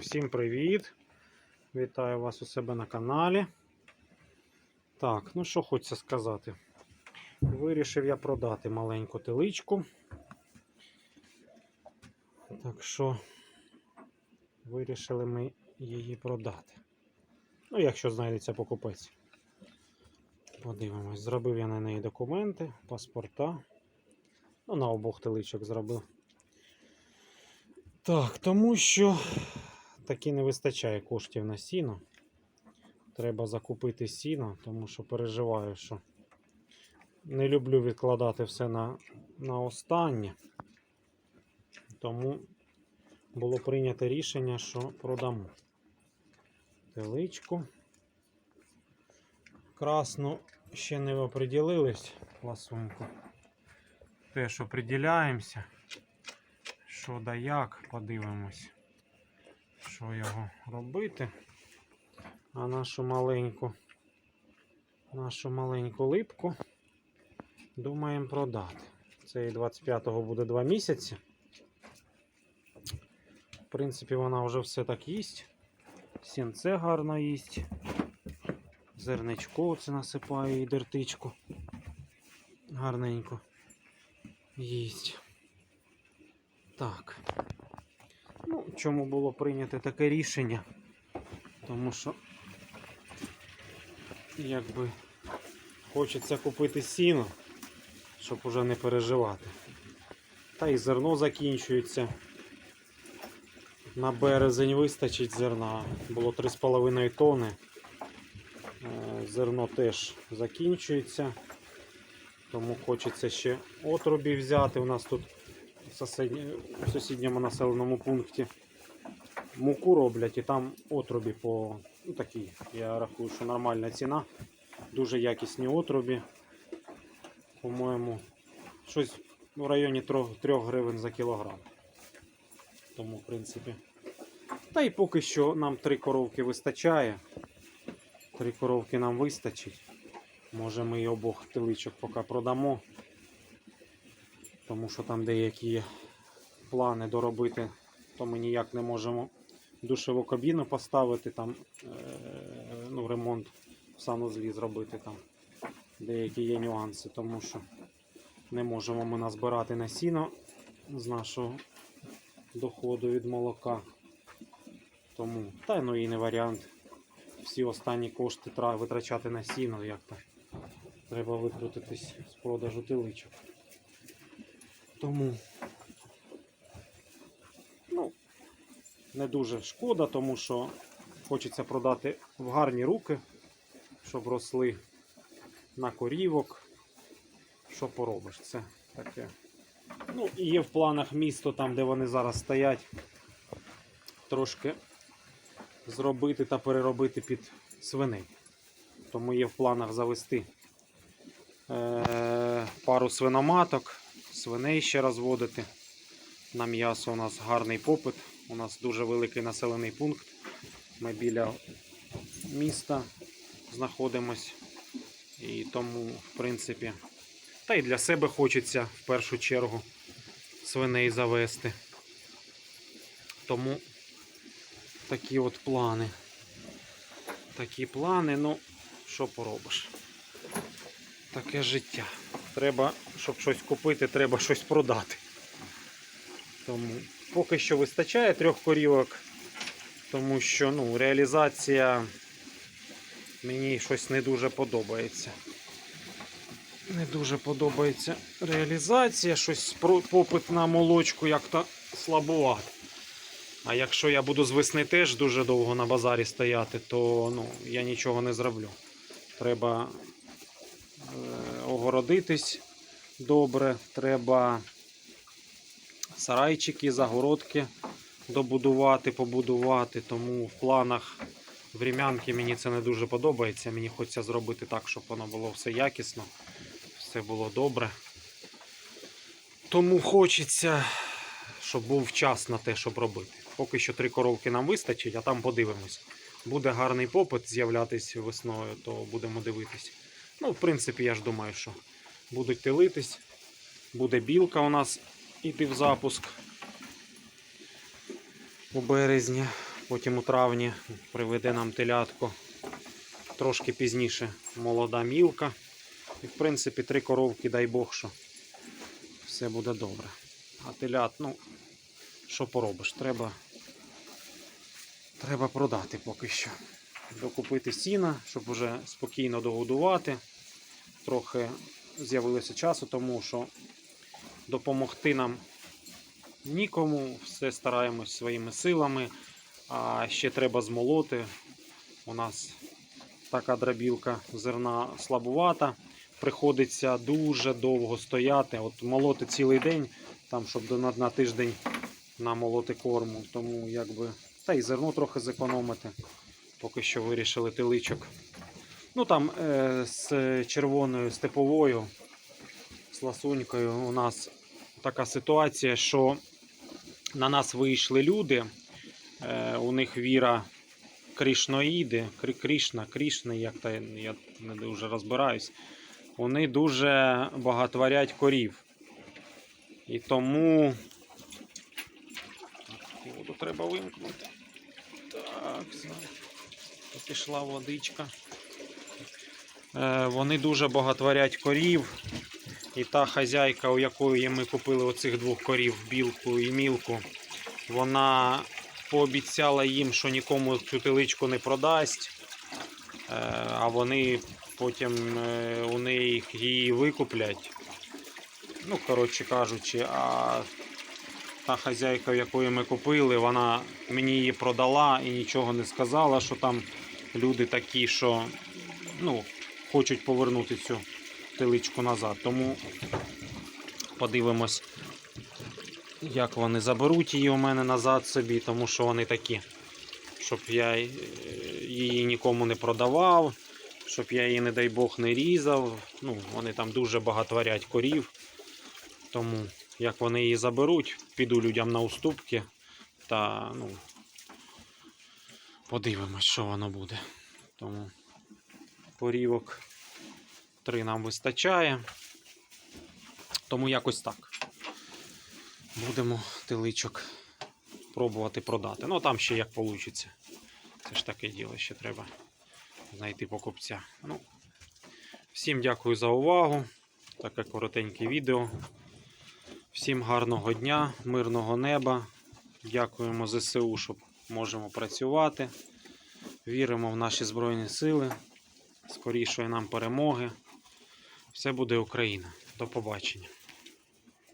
всім привіт! Вітаю вас у себе на каналі. Так, ну що хочеться сказати. Вирішив я продати маленьку теличку. Так що вирішили ми її продати. Ну, якщо знайдеться покупець. Подивимось, зробив я на неї документи, паспорта. Ну, на обох теличок зробив. Так, тому що таки не вистачає коштів на сіно. Треба закупити сіно, тому що переживаю, що не люблю відкладати все на, на останнє. Тому було прийнято рішення, що продамо теличку. Красну ще не оприділились ласунку. Теж оприділяємося. Що да як, подивимось, що його робити. А нашу маленьку, нашу маленьку липку думаємо продати. Це і 25-го буде 2 місяці. В принципі, вона вже все так їсть. Сінце гарно їсть. Зерничко це насипає і дертичку. Гарненько їсть. Так. Чому було прийнято таке рішення? Тому що, якби хочеться купити сіно, щоб уже не переживати. Та і зерно закінчується. На березень вистачить зерна. Було 3,5 тони. Е, Зерно теж закінчується. Тому хочеться ще отрубі взяти. У нас тут в сусідньому населеному пункті муку роблять і там отрубі по ну, такі, я рахую, що нормальна ціна. Дуже якісні отрубі. По-моєму, щось в районі 3, 3 гривень за кілограм. Тому, в принципі. Та й поки що нам три коровки вистачає. Три коровки нам вистачить. Може ми і обох теличок поки продамо. Тому що там деякі плани доробити, то ми ніяк не можемо душеву кабіну поставити, там е, ну, ремонт в санузлі зробити там. Деякі є нюанси, тому що не можемо ми назбирати на сіно з нашого доходу від молока. Тому, та ну і не варіант. Всі останні кошти треба витрачати на сіно, як то треба викрутитись з продажу тиличок. Тому ну, не дуже шкода, тому що хочеться продати в гарні руки, щоб росли на корівок. Що поробиш? Це таке. Ну, і є в планах місто, там, де вони зараз стоять, трошки зробити та переробити під свиней. Тому є в планах завести е, пару свиноматок, свиней ще розводити. На м'ясо у нас гарний попит. У нас дуже великий населений пункт. Ми біля міста знаходимось. І тому, в принципі, та й для себе хочеться в першу чергу свиней завести. Тому такі от плани. Такі плани, ну, що поробиш? Таке життя. Треба, щоб щось купити, треба щось продати. Тому поки що вистачає трьох корівок, тому що ну, реалізація мені щось не дуже подобається. Не дуже подобається реалізація, щось попит на молочку як-то слабувати. А якщо я буду з весни теж дуже довго на базарі стояти, то ну, я нічого не зроблю. Треба огородитись добре, треба сарайчики, загородки добудувати, побудувати. Тому в планах врем'янки мені це не дуже подобається. Мені хочеться зробити так, щоб воно було все якісно, все було добре. Тому хочеться, щоб був час на те, щоб робити. Поки що три коровки нам вистачить, а там подивимось. Буде гарний попит з'являтись весною, то будемо дивитись. Ну, в принципі, я ж думаю, що будуть тилитись. Буде білка у нас іти в запуск у березні. Потім у травні приведе нам телятко. Трошки пізніше молода мілка. І в принципі три коровки, дай Бог, що все буде добре. А телят, ну, що поробиш? Треба, треба продати поки що. Докупити сіна, щоб вже спокійно догодувати. Трохи з'явилося часу, тому що допомогти нам нікому. Все стараємось своїми силами. А ще треба змолоти. У нас така дробілка зерна слабувата. Приходиться дуже довго стояти. От молоти цілий день, там, щоб на, на тиждень намолоти корму. Тому якби. Та й зерно трохи зекономити. Поки що вирішили тиличок. Ну там е, з червоною степовою, з ласунькою у нас така ситуація, що на нас вийшли люди. Е, у них віра кришноїди, Крі- Крішна, Крішни, як та я не дуже розбираюсь. Вони дуже багатворять корів. І тому. Воду треба вимкнути. Так, все. Пішла водичка. Е, вони дуже багатворять корів. І та хазяйка, у якої ми купили оцих двох корів, білку і мілку, вона пообіцяла їм, що нікому цю теличку не продасть. Е, а вони потім е, у неї її викуплять. Ну, коротше кажучи, а та хазяйка, в якої ми купили, вона мені її продала і нічого не сказала, що там люди такі, що ну, хочуть повернути цю теличку назад. Тому подивимось, як вони заберуть її у мене назад собі, тому що вони такі, щоб я е, її нікому не продавав, щоб я її, не дай Бог, не різав. Ну, вони там дуже багатворять корів. Тому як вони її заберуть, піду людям на уступки та ну, подивимось, що воно буде. Тому корівок три нам вистачає. Тому якось так. Будемо тиличок пробувати продати. Ну там ще як вийде. Це ж таке діло, ще треба знайти покупця. Ну, всім дякую за увагу. Таке коротеньке відео. Всім гарного дня, мирного неба. Дякуємо ЗСУ, що можемо працювати. Віримо в наші Збройні Сили. Скорішої нам перемоги. Все буде Україна. До побачення.